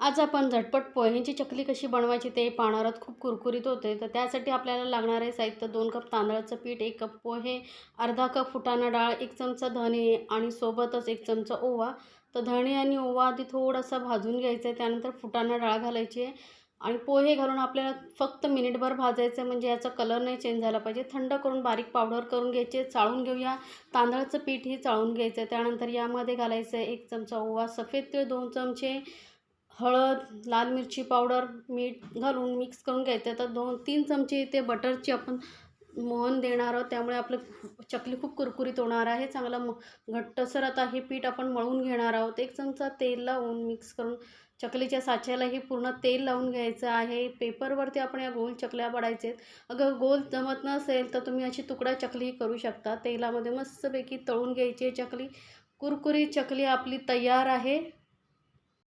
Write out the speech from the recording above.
आज आपण झटपट पोह्यांची चकली कशी बनवायची ते पाहणार खूप कुरकुरीत होते. तर त्यासाठी आपल्याला लागणारे साहित्य दोन कप तांदळाचं पीठ एक कप पोहे अर्धा कप फुटाणा डाळ एक चमचा धणे आणि सोबतच एक चमचा ओवा. तर धणे आणि ओवा आधी थोडासा भाजून घ्यायचं आहे. त्यानंतर फुटाणा डाळ घालायची आहे. आणि पोहे घालून आपल्याला फक्त मिनिटभर भाजायचं आहे. म्हणजे याचा कलर नाही चेंज झाला पाहिजे. थंड करून बारीक पावडर करून घ्यायचे चाळून घेऊया. तांदळाचं पीठही चाळून घ्यायचं आहे. त्यानंतर यामध्ये घालायचं आहे एक चमचा ओवा सफेद तीळ दोन चमचे हळद लाल मिरची पावडर मीठ घालून मिक्स करून घ्यायचं. तर दोन तीन चमचे ते बटरची आपण मोहन देणार आहोत. त्यामुळे आपलं चकली खूप कुरकुरीत होणार आहे. चांगला म घट्टसर आता हे पीठ आपण मळून घेणार आहोत. एक चमचा तेल लावून मिक्स करून चकलीच्या साच्यालाही पूर्ण तेल लावून घ्यायचं आहे. पेपरवरती आपण या गोल चकल्या पडायचे. अगं गोल जमत नसेल तर तुम्ही अशी तुकडा चकली करू शकता. तेलामध्ये मस्तपैकी तळून घ्यायची चकली. कुरकुरीत चकली आपली तयार आहे.